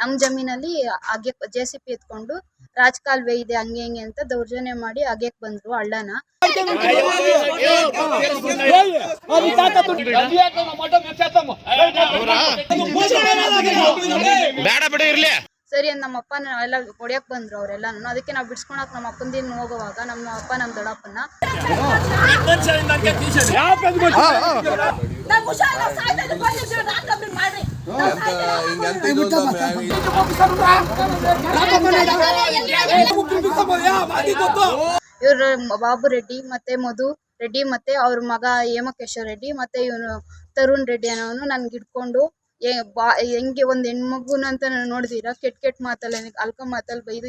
ನಮ್ಮ ಜಮೀನಲ್ಲಿ ಅಗೆ J C P ಎತ್ಕೊಂಡು ರಾಜಕಾಲುವೆ ಇದೆ, ಹಂಗೆ ಹಿಂಗೆ ಅಂತ ದೌರ್ಜನ್ಯ ಮಾಡಿ ಅಗೆಕ್ ಬಂದ್ರು ಅಳ್ಳನ ಬೇಡ ಬಿಡು, ಇರ್ಲಿ. ಸರಿ ಅಂತ ನಮ್ಮ ಅಪ್ಪ ಎಲ್ಲ ಹೊಡಿಯಕ್ ಬಂದ್ರು ಅವರೆಲ್ಲ ಅದಕ್ಕೆ ನಾವು ಬಿಡ್ಸ್ಕೊಳಕ್ ನಮ್ಮ ಅಪ್ಪಂದಿನ ಹೋಗುವಾಗ ನಮ್ಮ ಅಪ್ಪ ನಮ್ ದೊಡ್ಡಪ್ಪನ ಇವ್ರ ಬಾಬು ರೆಡ್ಡಿ ಮತ್ತೆ ಮಧು ರೆಡ್ಡಿ ಮತ್ತೆ ಅವ್ರ ಮಗ ಹೇಮಕೇಶ್ವರ ರೆಡ್ಡಿ ಮತ್ತೆ ಇವನು ತರುಣ್ ರೆಡ್ಡಿ ಅನ್ನೋನು ನನ್ಗೆ ಏ ಬಾ ಹೆಂಗೆ ಒಂದ್ ಹೆಣ್ಮಗುನ ಅಂತ ನೋಡಿದೀರಾ? ಕೆಟ್ಟ ಕೆಟ್ಟ ಮಾತಲ್ಲ ಅಲ್ಕ ಮಾತಲ್ಲಿ ಬೈದು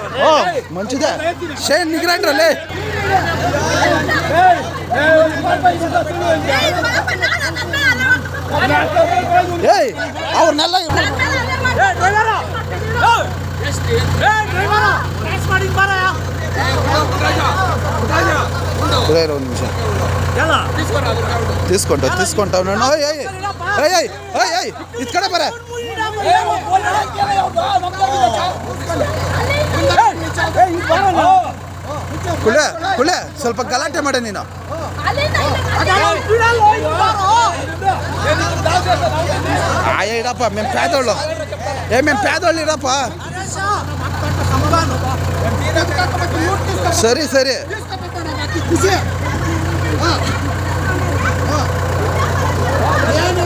ఓ మంచిదే. షేన్ నిగిరాండ్రా లే. ఏయ్ అవర్ నల్ల రెండు నిమిషం తీసుకుంటా తీసుకుంటా ఉన్నాను ఇక్కడ బరే ಕುಳ್ಳ ಕುಳ್ಳ ಸ್ವಲ್ಪ ಗಲಾಟೆ ಮಾಡೆ ನೀನು. ಆಯೇ ಇಡಪ್ಪ, ಮೇಮ್ ಪ್ಯಾದೋಳು ಏ, ಮೇಮ್ ಪ್ಯಾದೋಳು ಇಡಪ್ಪ. ಸರಿ ಸರಿ. ಏನು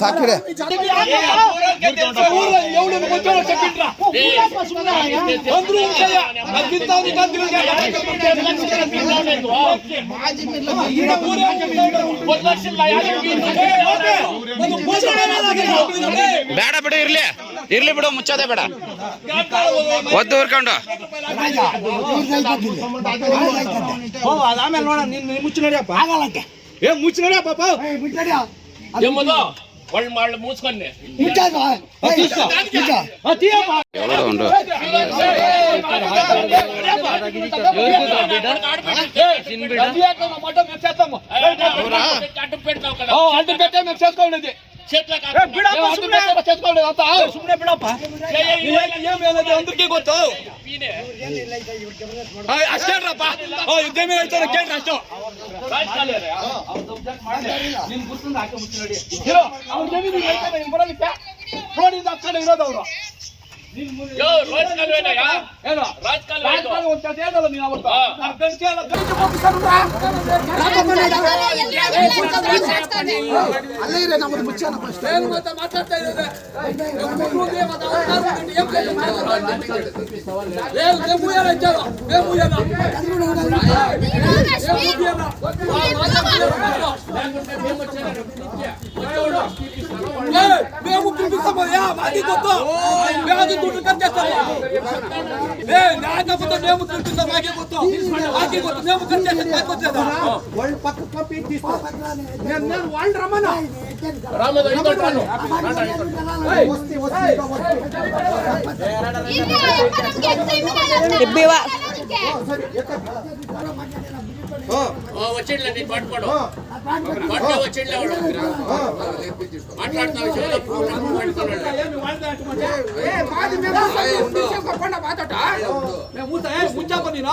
ಸಾಕಿಡೆ ಬೇಡ ಬಿಡು ಇರ್ಲಿ ಇರ್ಲಿ ಬಿಡು ಮುಚ್ಚೋದೇ ಬೇಡ ಒದ್ದು ಊರ್ಕೊಂಡು ಆಮೇಲೆ ನೋಡ ನೀನ್ ಮುಚ್ಚಿ ನಡಿಯಪ್ಪ ಏ ఏ ముచ్చినాడా పాప ముచ్చాడా ఏమదో అడ్డు పెట్టే మేము చేసుకోండి ಸುಮ್ಮನೆ ಬಿಡಪ್ಪ ಅಂದ್ರಿಗೆ ಗೊತ್ತು ಅಷ್ಟೇನ್ರಪ್ಪ ಯುದ್ಧ ಮೇಲೆ ಹೇಳ್ತಾರೆ ಕೇಳ್ರಿ ಅಷ್ಟು ನೋಡಿ ಅವ್ರ ಜಮೀನು ಬರೋದಕ್ಕೆ ರೋಡಿಂದ ಹಾಕೊಂಡು ಇರೋದು ಅವರು ಕಾಲುವೆ ಇದು. ಬೆಂಕಿ ಏನು ಮತ್ತೆ ಮಾತಾಡ್ತಾ ಇದ್ದಾರೆ మేము పిలిపిస్తామయ్యా మాది తత్వ మేము దుడ్డు కట్ చేస్తాము ఏ నాయకపోతే మేము పిలిపిస్తాం మాకే కొత్తం మాకే కొత్తం మేము కట్ మాకు వాళ్ళు పక్క పంపి వచ్చిండ్లే పట్టుకోడు. పట్టు వచ్చిండ్లే వాడు ಮುಂಚಾ ಬಂದಿನ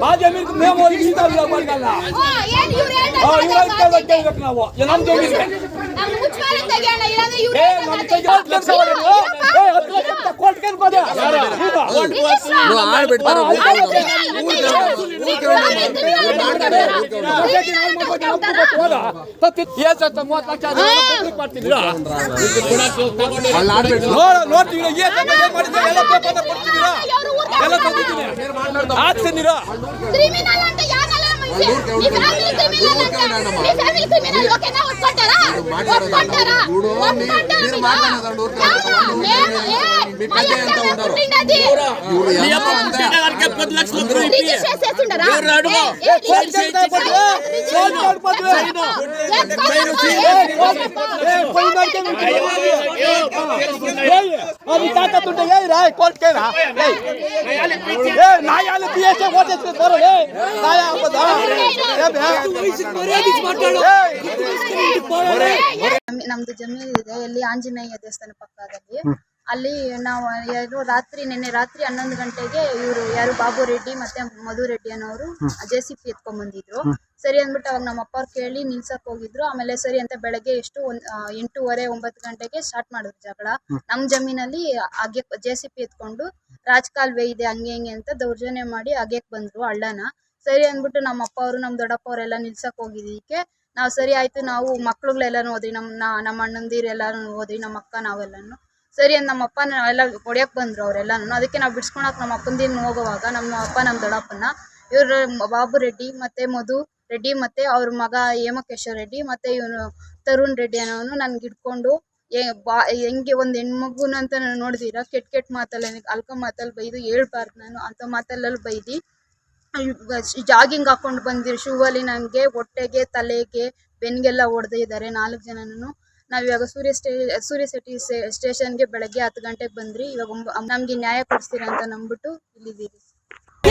ಆ ಜಮೀನ್ ಮೇವು ಇಸ್ತಾರಲ್ಲ ಮಾಡ್ಕಲ್ಲ ಇವ್ರ ಇಸ್ತಾರ ನಾವು ನಮ್ ಜಮೀನ್ ನೋಡ್ತೀವಿ ಏನ್ ಸತ್ತ ಏನ್ ಮಾಡಿದ್ದೀರಾ? ಎಲ್ಲ ಪೇಪರ್ನ ಕೊಡ್ತಿದ್ದೀರಾ? ಎಲ್ಲ ತಂದಿದ್ದೀನಿ. ಹಾಕ್ತೀನಿರಾ? మాట్లాడదండి ఊరుకోండి మీరు మాట్లాడదండి ఊరుకోండి మీ పెద్ద ఎంత ఉండరు మీ అమ్మ పుట్టిన గారికి పది లక్షలు అది తాకతుంటే ఏ రా కోర్టుకేనా నాయాలు తీయేసే ఓటేస్తే తోరు ఏ నాయా అవ్వదా ನಮ್ದು ಜಮೀನಿದೆ ಇಲ್ಲಿ ಆಂಜನೇಯ ದೇವಸ್ಥಾನ ಪಕ್ಕದಲ್ಲಿ ಅಲ್ಲಿ ನಾವು ಯಾರು ರಾತ್ರಿ ನಿನ್ನೆ ರಾತ್ರಿ ಹನ್ನೊಂದು ಗಂಟೆಗೆ ಇವರು ಯಾರು ಬಾಬು ರೆಡ್ಡಿ ಮತ್ತೆ ಮಧು ರೆಡ್ಡಿ ಅನ್ನೋರು ಜೆ ಸಿ ಪಿ ಎತ್ಕೊಂಡ್ ಬಂದಿದ್ರು ಸರಿ ಅಂದ್ಬಿಟ್ಟು ಅವಾಗ ನಮ್ಮ ಅಪ್ಪ ಅವ್ರು ಕೇಳಿ ನಿಲ್ಸಕ್ ಹೋಗಿದ್ರು. ಆಮೇಲೆ ಸರಿ ಅಂತ ಬೆಳಗ್ಗೆ ಎಷ್ಟು ಒಂದ್ ಎಂಟೂವರೆ ಒಂಬತ್ತು ಗಂಟೆಗೆ ಸ್ಟಾರ್ಟ್ ಮಾಡಿದ್ರು ಜಗಳ. ನಮ್ ಜಮೀನಲ್ಲಿ ಅಗೆ ಜೆ ಸಿ ಪಿ ಎತ್ಕೊಂಡು ರಾಜಕಾಲ್ವೆ ಇದೆ ಹಂಗೆ ಹಿಂಗೆ ಅಂತ ದೌರ್ಜನ್ಯ ಮಾಡಿ ಅಗೆಕ್ ಬಂದ್ರು ಹಳ್ಳನ ಸರಿ ಅಂದ್ಬಿಟ್ಟು ನಮ್ಮ ಅಪ್ಪ ಅವರು ನಮ್ಮ ದೊಡ್ಡಪ್ಪ ಅವರೆಲ್ಲ ನಿಲ್ಸಕ್ ಹೋಗಿದ್ದಕ್ಕೆ ನಾವು ಸರಿ ಆಯ್ತು ನಾವು ಮಕ್ಳುಗಳೆಲ್ಲಾನು ಹೋದ್ವಿ. ನಮ್ಮ ನಮ್ ನಮ್ಮ ಅಣ್ಣಂದಿರೆಲ್ಲಾನು ಹೋದ್ರಿ ಹೋದ್ವಿ ನಮ್ಮ ಅಕ್ಕ ನಾವೆಲ್ಲನು. ಸರಿ ಅಂತ ನಮ್ಮ ಅಪ್ಪನ ಎಲ್ಲ ಹೊಡ್ಯಕ್ ಬಂದ್ರು ಅವರೆಲ್ಲನು. ಅದಕ್ಕೆ ನಾವು ಬಿಡ್ಸ್ಕೊಳಕ್ಕೆ ನಮ್ಮ ಅಪ್ಪಂದಿನ ಹೋಗುವಾಗ ನಮ್ಮ ಅಪ್ಪ ನಮ್ಮ ದೊಡ್ಡಪ್ಪನ ಇವರು ಬಾಬು ರೆಡ್ಡಿ ಮತ್ತೆ ಮಧು ರೆಡ್ಡಿ ಮತ್ತೆ ಅವ್ರ ಮಗ ಹೇಮಕೇಶ್ವರ ರೆಡ್ಡಿ ಮತ್ತೆ ಇವನು ತರುಣ್ ರೆಡ್ಡಿ ಅನ್ನೋನು ನನ್ಗೆ ಹಿಡ್ಕೊಂಡು ಏ ಬಾ ಹೆಂಗೆ ಒಂದು ಹೆಣ್ಮಗುನ ಅಂತ ನಾನು ನೋಡಿದಿರ? ಕೆಟ್ಟ ಕೆಟ್ಟ ಮಾತಲ್ಲ ಅಲ್ಕ ಮಾತಲ್ಲಿ ಬೈದು ಹೇಳ್ಬಾರ್ದು ನಾನು. ಅಂತ ಮಾತಲ್ಲಲ್ಲಿ ಬೈದಿ ಜಾಗಿಂಗ್ ಹಾಕೊಂಡು ಬಂದಿರೋ. ಶೂ ಅಲ್ಲಿ ನನಗೆ ಹೊಟ್ಟೆಗೆ, ತಲೆಗೆ ಬೆನ್ಗೆಲ್ಲ ಹೊಡೆದಿದ್ದಾರೆ ನಾಲ್ಕು ಜನನೂ. ನಾವು ಇವಾಗ ಸೂರ್ಯ ಸ್ಟೇ ಸೂರ್ಯ ಸಿಟಿ ಸ್ಟೇಷನ್ಗೆ ಬೆಳಗ್ಗೆ ಹತ್ತು ಗಂಟೆಗೆ ಬಂದ್ರಿ ಇವಾಗ ನಮ್ಗೆ ನ್ಯಾಯ ಕೊಡ್ತೀರಾ ಅಂತ ನಂಬಿಟ್ಟು ಇಲ್ಲಿದ್ದೀರಿ ಏ